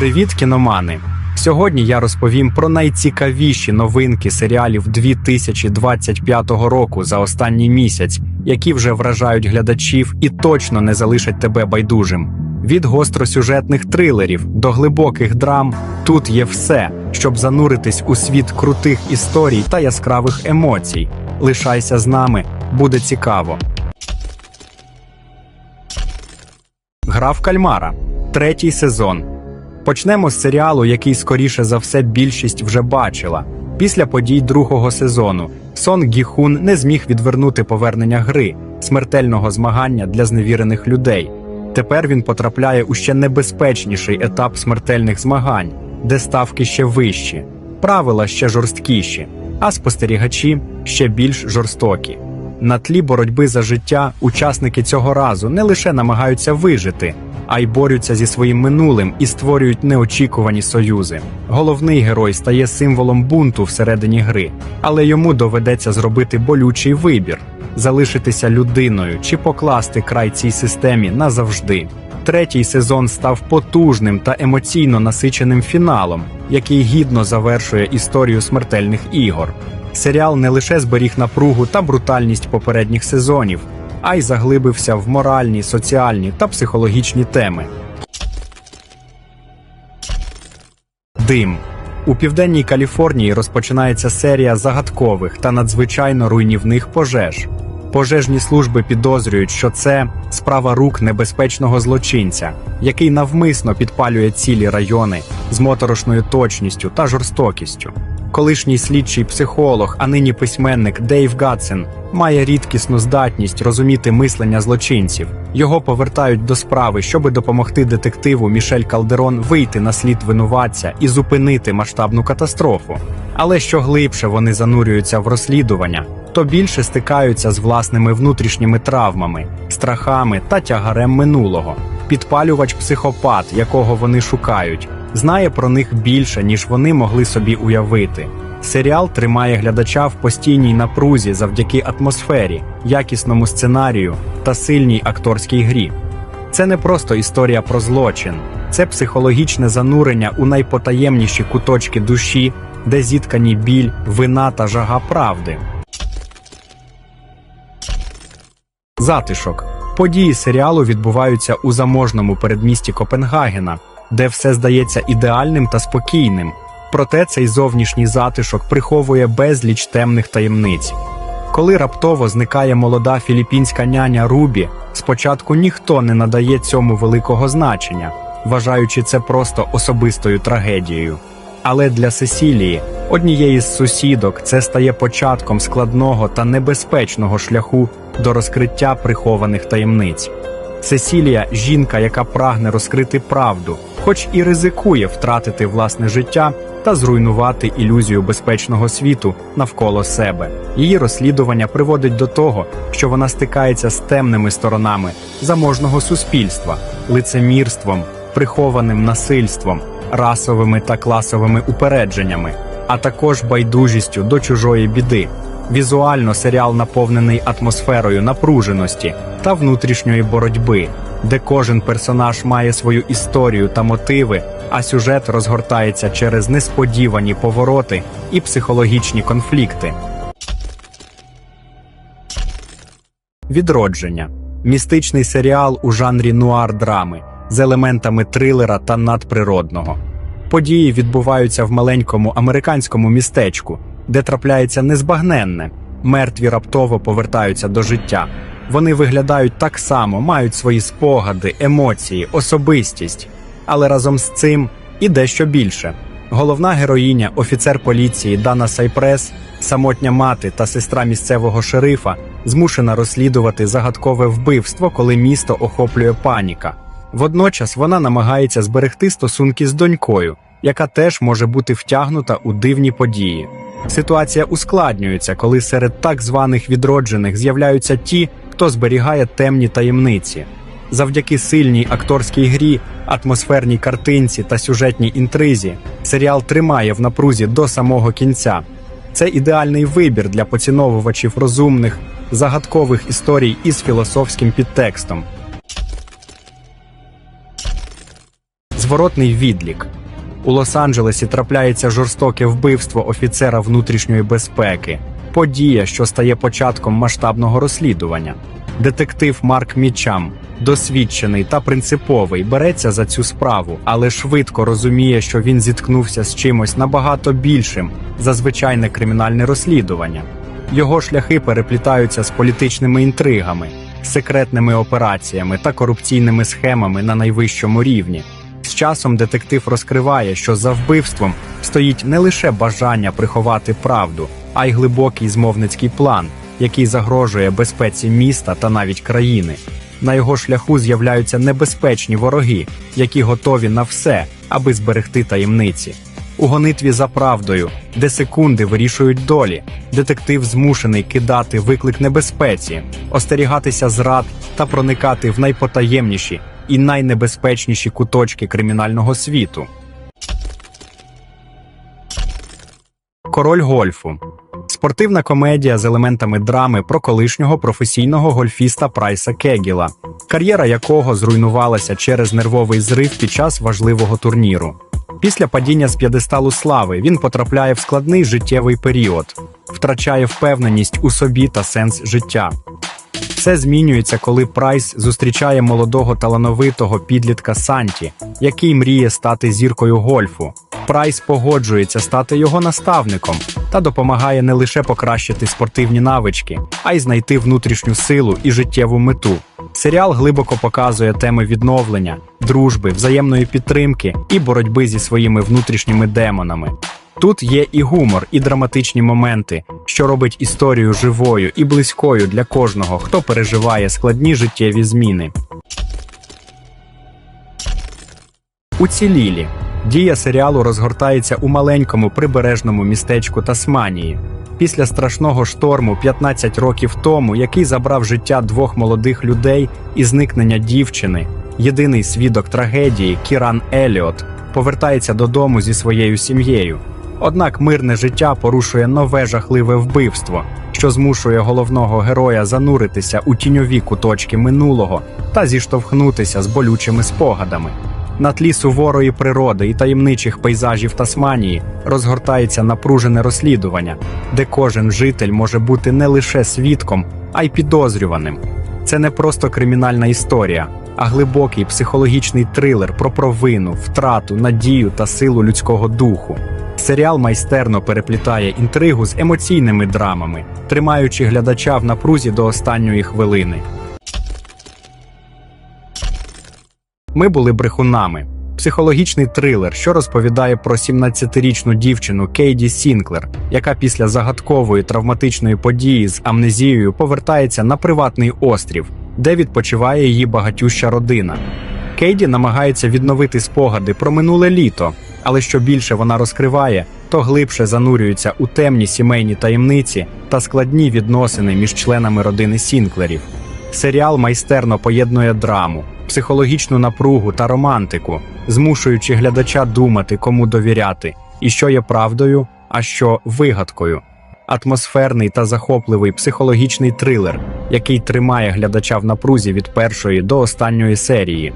Привіт, кіномани! Сьогодні я розповім про найцікавіші новинки серіалів 2025 року за останній місяць, які вже вражають глядачів і точно не залишать тебе байдужим. Від гостросюжетних трилерів до глибоких драм тут є все, щоб зануритись у світ крутих історій та яскравих емоцій. Лишайся з нами, буде цікаво. Гра в кальмара. Третій сезон. Почнемо з серіалу, який скоріше за все більшість вже бачила. Після подій другого сезону Сон Гіхун не зміг відвернути повернення гри, смертельного змагання для зневірених людей. Тепер він потрапляє у ще небезпечніший етап смертельних змагань, де ставки ще вищі, правила ще жорсткіші, а спостерігачі ще більш жорстокі. На тлі боротьби за життя учасники цього разу не лише намагаються вижити, а й борються зі своїм минулим і створюють неочікувані союзи. Головний герой стає символом бунту всередині гри, але йому доведеться зробити болючий вибір залишитися людиною чи покласти край цій системі назавжди. Третій сезон став потужним та емоційно насиченим фіналом, який гідно завершує історію смертельних ігор. Серіал не лише зберіг напругу та брутальність попередніх сезонів, а й заглибився в моральні, соціальні та психологічні теми. Дим у південній Каліфорнії розпочинається серія загадкових та надзвичайно руйнівних пожеж. Пожежні служби підозрюють, що це справа рук небезпечного злочинця, який навмисно підпалює цілі райони з моторошною точністю та жорстокістю. Колишній слідчий психолог, а нині письменник Дейв Гатсен має рідкісну здатність розуміти мислення злочинців. Його повертають до справи, щоби допомогти детективу Мішель Калдерон вийти на слід винуватця і зупинити масштабну катастрофу. Але що глибше вони занурюються в розслідування, то більше стикаються з власними внутрішніми травмами, страхами та тягарем минулого. Підпалювач психопат, якого вони шукають, знає про них більше, ніж вони могли собі уявити. Серіал тримає глядача в постійній напрузі завдяки атмосфері, якісному сценарію та сильній акторській грі. Це не просто історія про злочин, це психологічне занурення у найпотаємніші куточки душі, де зіткані біль, вина та жага правди. Затишок. Події серіалу відбуваються у заможному передмісті Копенгагена, де все здається ідеальним та спокійним. Проте цей зовнішній затишок приховує безліч темних таємниць. Коли раптово зникає молода філіппінська няня Рубі, спочатку ніхто не надає цьому великого значення, вважаючи це просто особистою трагедією. Але для Сесілії, однієї з сусідок, це стає початком складного та небезпечного шляху до розкриття прихованих таємниць. Сесілія жінка, яка прагне розкрити правду, хоч і ризикує втратити власне життя та зруйнувати ілюзію безпечного світу навколо себе. Її розслідування приводить до того, що вона стикається з темними сторонами заможного суспільства, лицемірством, прихованим насильством, расовими та класовими упередженнями, а також байдужістю до чужої біди. Візуально серіал наповнений атмосферою напруженості та внутрішньої боротьби, де кожен персонаж має свою історію та мотиви, а сюжет розгортається через несподівані повороти і психологічні конфлікти. Відродження містичний серіал у жанрі нуар драми з елементами трилера та надприродного. Події відбуваються в маленькому американському містечку, де трапляється незбагненне. Мертві раптово повертаються до життя. Вони виглядають так само, мають свої спогади, емоції, особистість. Але разом з цим і дещо більше. Головна героїня, офіцер поліції Дана Сайпрес, самотня мати та сестра місцевого шерифа, змушена розслідувати загадкове вбивство, коли місто охоплює паніка. Водночас вона намагається зберегти стосунки з донькою, яка теж може бути втягнута у дивні події. Ситуація ускладнюється, коли серед так званих відроджених з'являються ті, хто зберігає темні таємниці. Завдяки сильній акторській грі, атмосферній картинці та сюжетній інтризі, серіал тримає в напрузі до самого кінця. Це ідеальний вибір для поціновувачів розумних, загадкових історій із філософським підтекстом. Зворотний відлік. У Лос-Анджелесі трапляється жорстоке вбивство офіцера внутрішньої безпеки, подія, що стає початком масштабного розслідування. Детектив Марк Мічам, досвідчений та принциповий, береться за цю справу, але швидко розуміє, що він зіткнувся з чимось набагато більшим за звичайне кримінальне розслідування. Його шляхи переплітаються з політичними інтригами, секретними операціями та корупційними схемами на найвищому рівні. З часом детектив розкриває, що за вбивством стоїть не лише бажання приховати правду, а й глибокий змовницький план, який загрожує безпеці міста та навіть країни. На його шляху з'являються небезпечні вороги, які готові на все, аби зберегти таємниці. У гонитві за правдою, де секунди вирішують долі, детектив змушений кидати виклик небезпеці, остерігатися зрад та проникати в найпотаємніші і найнебезпечніші куточки кримінального світу. Король гольфу спортивна комедія з елементами драми про колишнього професійного гольфіста Прайса Кегіла, кар'єра якого зруйнувалася через нервовий зрив під час важливого турніру. Після падіння з п'єдесталу слави він потрапляє в складний життєвий період, втрачає впевненість у собі та сенс життя. Все змінюється, коли Прайс зустрічає молодого талановитого підлітка Санті, який мріє стати зіркою гольфу. Прайс погоджується стати його наставником та допомагає не лише покращити спортивні навички, а й знайти внутрішню силу і життєву мету. Серіал глибоко показує теми відновлення, дружби, взаємної підтримки і боротьби зі своїми внутрішніми демонами. Тут є і гумор, і драматичні моменти, що робить історію живою і близькою для кожного, хто переживає складні життєві зміни. Уцілілі дія серіалу розгортається у маленькому прибережному містечку Тасманії. Після страшного шторму 15 років тому, який забрав життя двох молодих людей і зникнення дівчини, єдиний свідок трагедії Кіран Еліот повертається додому зі своєю сім'єю. Однак мирне життя порушує нове жахливе вбивство, що змушує головного героя зануритися у тіньові куточки минулого та зіштовхнутися з болючими спогадами. На тлі суворої природи і таємничих пейзажів Тасманії розгортається напружене розслідування, де кожен житель може бути не лише свідком, а й підозрюваним. Це не просто кримінальна історія, а глибокий психологічний трилер про провину, втрату, надію та силу людського духу. Серіал майстерно переплітає інтригу з емоційними драмами, тримаючи глядача в напрузі до останньої хвилини. Ми були брехунами. Психологічний трилер, що розповідає про 17-річну дівчину Кейді Сінклер, яка після загадкової травматичної події з амнезією повертається на приватний острів, де відпочиває її багатюща родина. Кейді намагається відновити спогади про минуле літо, але що більше вона розкриває, то глибше занурюється у темні сімейні таємниці та складні відносини між членами родини Сінклерів. Серіал майстерно поєднує драму, психологічну напругу та романтику, змушуючи глядача думати, кому довіряти, і що є правдою, а що вигадкою. Атмосферний та захопливий психологічний трилер, який тримає глядача в напрузі від першої до останньої серії.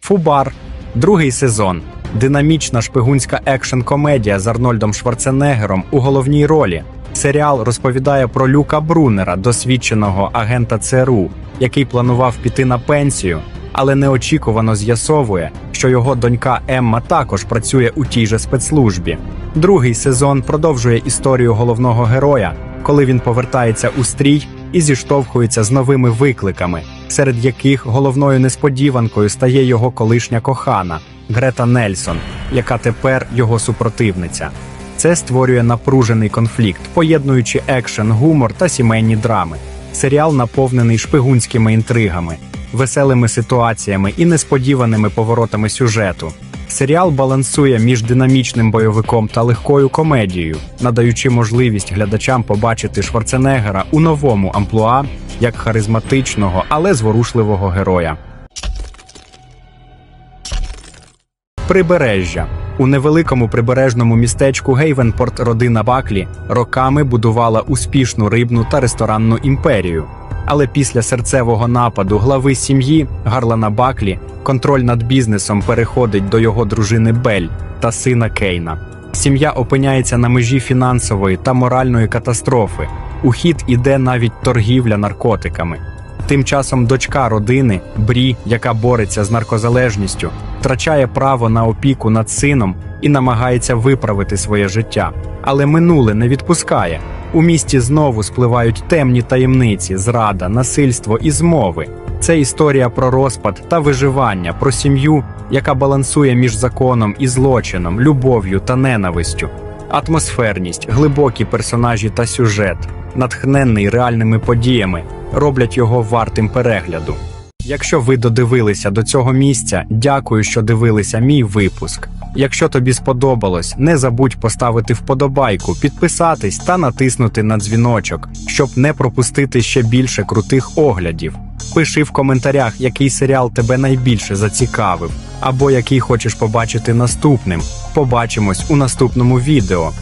Фубар, другий сезон. Динамічна шпигунська екшн-комедія з Арнольдом Шварценеггером у головній ролі. Серіал розповідає про Люка Брунера, досвідченого агента ЦРУ, який планував піти на пенсію, але неочікувано з'ясовує, що його донька Емма також працює у тій же спецслужбі. Другий сезон продовжує історію головного героя, коли він повертається у стрій і зіштовхується з новими викликами, серед яких головною несподіванкою стає його колишня кохана Грета Нельсон, яка тепер його супротивниця. Це створює напружений конфлікт, поєднуючи екшен, гумор та сімейні драми. Серіал наповнений шпигунськими інтригами, веселими ситуаціями і несподіваними поворотами сюжету. Серіал балансує між динамічним бойовиком та легкою комедією, надаючи можливість глядачам побачити Шварценеггера у новому амплуа як харизматичного, але зворушливого героя. Прибережжя у невеликому прибережному містечку Гейвенпорт родина Баклі роками будувала успішну рибну та ресторанну імперію. Але після серцевого нападу глави сім'ї Гарлана Баклі контроль над бізнесом переходить до його дружини Бель та сина Кейна. Сім'я опиняється на межі фінансової та моральної катастрофи. У хід іде навіть торгівля наркотиками. Тим часом дочка родини Брі, яка бореться з наркозалежністю, втрачає право на опіку над сином і намагається виправити своє життя. Але минуле не відпускає. У місті знову спливають темні таємниці, зрада, насильство і змови. Це історія про розпад та виживання, про сім'ю, яка балансує між законом і злочином, любов'ю та ненавистю. Атмосферність, глибокі персонажі та сюжет, натхненний реальними подіями, роблять його вартим перегляду. Якщо ви додивилися до цього місця, дякую, що дивилися мій випуск. Якщо тобі сподобалось, не забудь поставити вподобайку, підписатись та натиснути на дзвіночок, щоб не пропустити ще більше крутих оглядів. Пиши в коментарях, який серіал тебе найбільше зацікавив, або який хочеш побачити наступним. Побачимось у наступному відео.